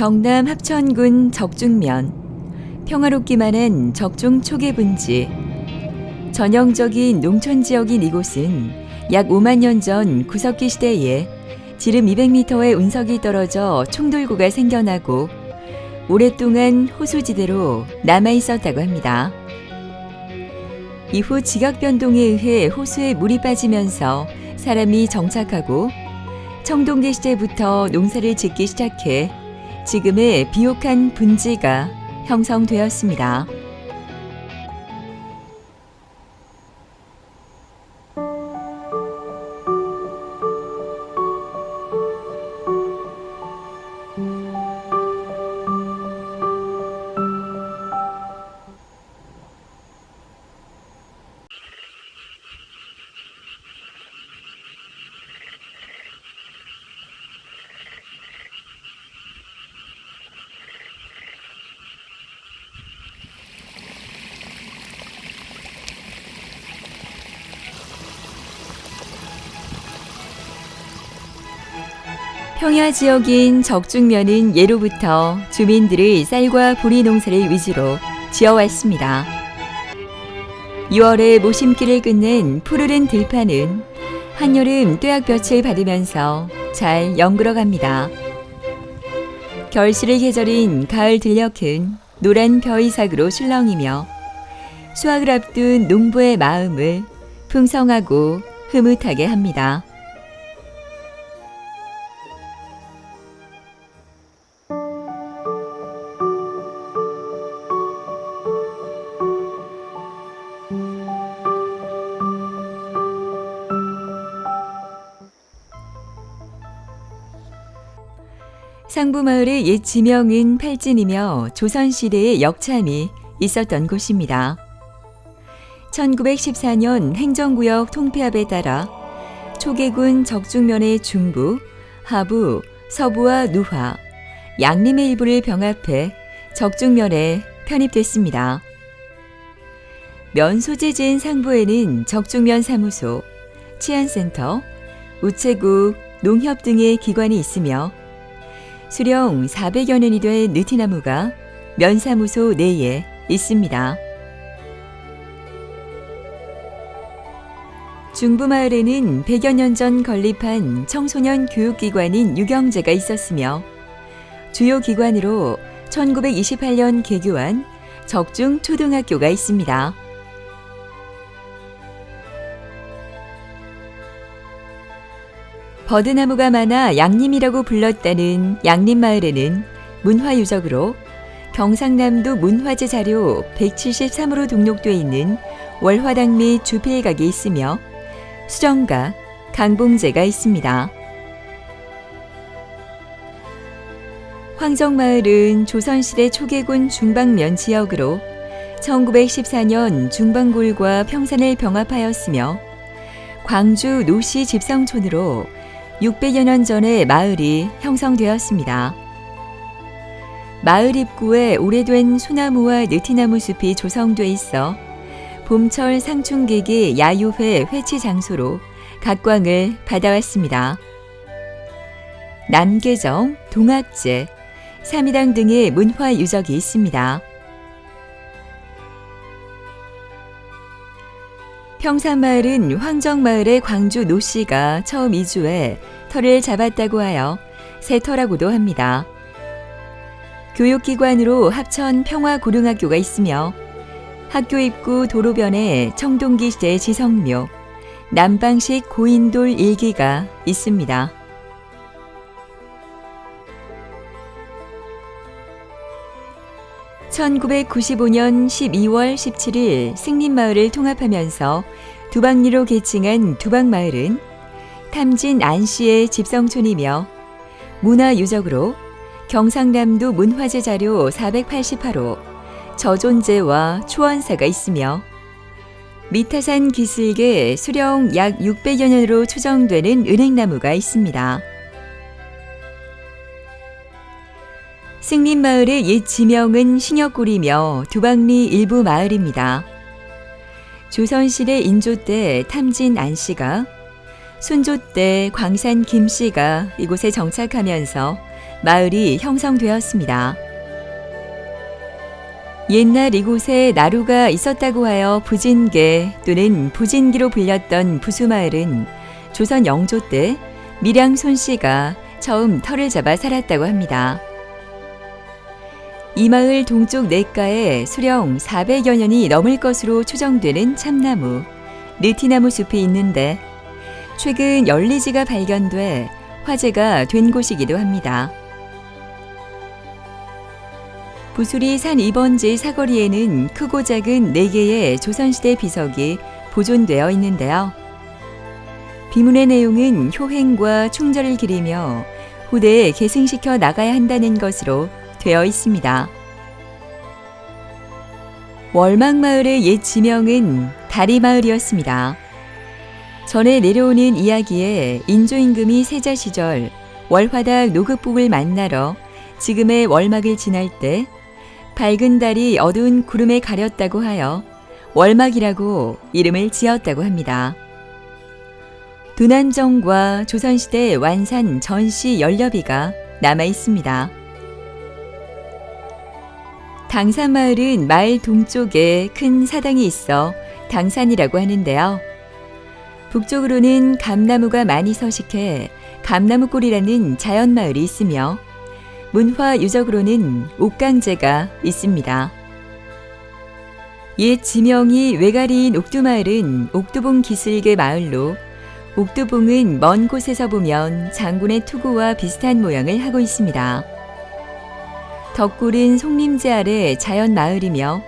경남 합천군 적중면 평화롭기만 한 적중 초계 분지 전형적인 농촌 지역인 이곳은 약 5만 년 전 구석기 시대에 지름 200m의 운석이 떨어져 총돌구가 생겨나고 오랫동안 호수지대로 남아 있었다고 합니다. 이후 지각 변동에 의해 호수에 물이 빠지면서 사람이 정착하고 청동기 시대부터 농사를 짓기 시작해 지금의 비옥한 분지가 형성되었습니다. 평야 지역인 적중면은 예로부터 주민들의 쌀과 보리 농사를 위주로 지어왔습니다. 6월에 모심기를 끝낸 푸르른 들판은 한여름 뙤약볕을 받으면서 잘 연그러 갑니다. 결실의 계절인 가을 들녘은 노란 벼이삭으로 술렁이며 수확을 앞둔 농부의 마음을 풍성하고 흐뭇하게 합니다. 상부마을의 옛 지명은 팔진이며 조선시대의 역참이 있었던 곳입니다. 1914년 행정구역 통폐합에 따라 초계군 적중면의 중부, 하부, 서부와 누화, 양림의 일부를 병합해 적중면에 편입됐습니다. 면 소재지인 상부에는 적중면 사무소, 치안센터, 우체국, 농협 등의 기관이 있으며 수령 400여 년이 된 느티나무가 면사무소 내에 있습니다. 중부마을에는 100여 년 전 건립한 청소년 교육기관인 유경제가 있었으며 주요 기관으로 1928년 개교한 적중 초등학교가 있습니다. 버드나무가 많아 양림이라고 불렀다는 양림마을에는 문화유적으로 경상남도 문화재 자료 173호로 등록돼 있는 월화당 및 주필각이 있으며 수정가, 강봉제가 있습니다. 황정마을은 조선시대 초계군 중방면 지역으로 1914년 중방골과 평산을 병합하였으며 광주 노시 집성촌으로 600여 년 전에 마을이 형성되었습니다. 마을 입구에 오래된 소나무와 느티나무 숲이 조성돼 있어 봄철 상충객의 야유회 회치 장소로 각광을 받아왔습니다. 남계정, 동학제, 삼이당 등의 문화 유적이 있습니다. 평산마을은 황정마을의 광주 노씨가 처음 이주해 터를 잡았다고 하여 새터라고도 합니다. 교육기관으로 합천 평화고등학교가 있으며 학교 입구 도로변에 청동기 시대 지성묘, 남방식 고인돌 일기가 있습니다. (1995년 12월 17일) 승림마을을 통합하면서 두방리로 개칭한 두방마을은 탐진 안 씨의 집성촌이며 문화유적으로 경상남도 문화재 자료 488호 저존재와 초원사가 있으며 미타산 기슭에 수령 약 600여 년으로 추정되는 은행나무가 있습니다. 승림마을의 옛 지명은 신역골이며 두방리 일부 마을입니다. 조선시대 인조 때 탐진 안 씨가 순조 때 광산 김 씨가 이곳에 정착하면서 마을이 형성되었습니다. 옛날 이곳에 나루가 있었다고 하여 부진계 또는 부진기로 불렸던 부수마을은 조선 영조 때 밀양 손 씨가 처음 터를 잡아 살았다고 합니다. 이 마을 동쪽 냇가에 수령 400여 년이 넘을 것으로 추정되는 참나무, 느티나무 숲이 있는데 최근 열리지가 발견돼 화제가 된 곳이기도 합니다. 부수리 산 2번지 사거리에는 크고 작은 4개의 조선시대 비석이 보존되어 있는데요. 비문의 내용은 효행과 충절을 기리며 후대에 계승시켜 나가야 한다는 것으로 되어 있습니다. 월막마을의 옛 지명은 다리마을이었습니다. 전에 내려오는 이야기에 인조임금이 세자 시절 월화당 노급복을 만나러 지금의 월막을 지날 때 밝은 달이 어두운 구름에 가렸다고 하여 월막이라고 이름을 지었다고 합니다. 도난정과 조선시대 완산 전시 연료비가 남아 있습니다. 당산마을은 마을 동쪽에 큰 사당이 있어 당산이라고 하는데요. 북쪽으로는 감나무가 많이 서식해 감나무골이라는 자연마을이 있으며 문화 유적으로는 옥강제가 있습니다. 옛 지명이 외가리인 옥두마을은 옥두봉 기슭의 마을로 옥두봉은 먼 곳에서 보면 장군의 투구와 비슷한 모양을 하고 있습니다. 덕굴은 송림제 아래 자연 마을이며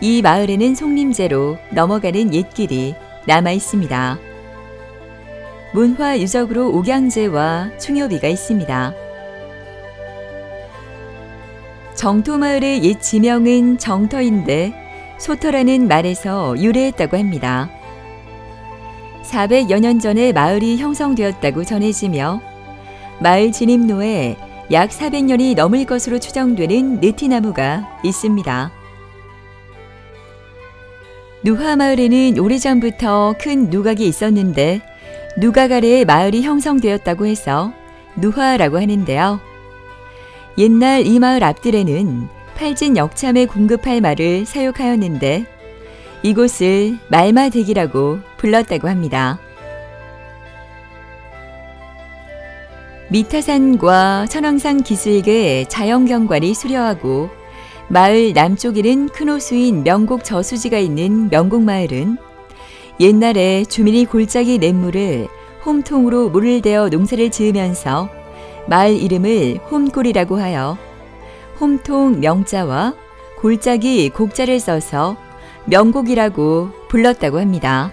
이 마을에는 송림제로 넘어가는 옛길이 남아 있습니다. 문화 유적으로 옥양제와 충효비가 있습니다. 정토마을의 옛 지명은 정터인데 소터라는 말에서 유래했다고 합니다. 400여 년 전에 마을이 형성되었다고 전해지며 마을 진입로에 약 400년이 넘을 것으로 추정되는 느티나무가 있습니다. 누하 마을에는 오래전부터 큰 누각이 있었는데 누각 아래에 마을이 형성되었다고 해서 누하라고 하는데요. 옛날 이 마을 앞들에는 팔진 역참에 공급할 말을 사육하였는데 이곳을 말마대기라고 불렀다고 합니다. 미타산과 천왕산 기슭에 자연경관이 수려하고 마을 남쪽에는 큰 호수인 명곡 저수지가 있는 명곡마을은 옛날에 주민이 골짜기 냇물을 홈통으로 물을 대어 농사를 지으면서 마을 이름을 홈골이라고 하여 홈통 명자와 골짜기 곡자를 써서 명곡이라고 불렀다고 합니다.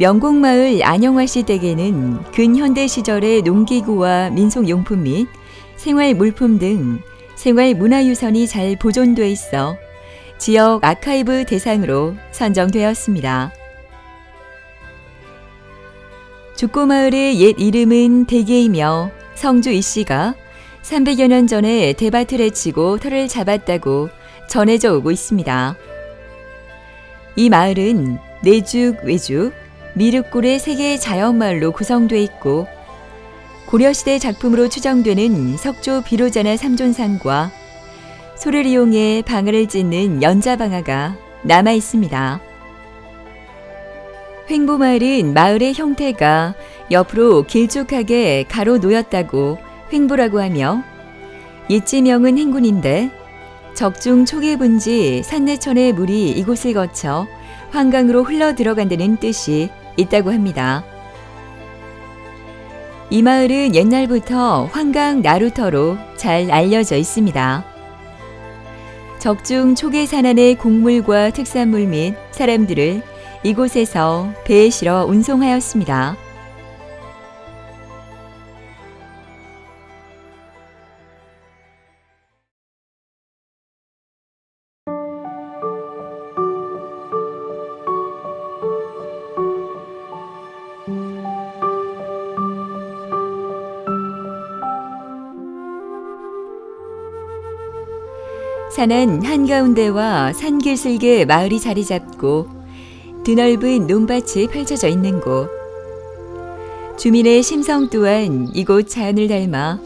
명곡마을 안영화시 댁에는 근현대 시절의 농기구와 민속용품 및 생활 물품 등 생활 문화유산이 잘 보존돼 있어 지역 아카이브 대상으로 선정되었습니다. 죽고마을의 옛 이름은 대계이며 성주 이 씨가 300여 년 전에 대밭을 해치고 털을 잡았다고 전해져 오고 있습니다. 이 마을은 내죽, 외죽, 미륵골의 세 개의 자연마을로 구성되어 있고 고려시대 작품으로 추정되는 석조 비로자나 삼존상과 소를 이용해 방을 짓는 연자방아가 남아 있습니다. 횡보마을은 마을의 형태가 옆으로 길쭉하게 가로 놓였다고 횡보라고 하며 옛지명은 행군인데 적중 초계 분지 산내천의 물이 이곳을 거쳐 환강으로 흘러 들어간다는 뜻이 있다고 합니다. 이 마을은 옛날부터 환강 나루터로 잘 알려져 있습니다. 적중 초계 산안의 곡물과 특산물 및 사람들을 이곳에서 배에 실어 운송하였습니다. 산안 한가운데와 산길슬게 마을이 자리 잡고 드넓은 논밭이 펼쳐져 있는 곳. 주민의 심성 또한 이곳 자연을 닮아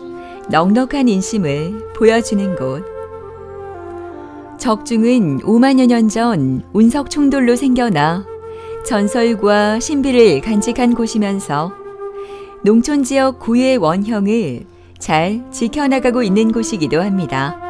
넉넉한 인심을 보여주는 곳. 적중은 5만여 년 전 운석 충돌로 생겨나 전설과 신비를 간직한 곳이면서 농촌 지역 고유의 원형을 잘 지켜나가고 있는 곳이기도 합니다.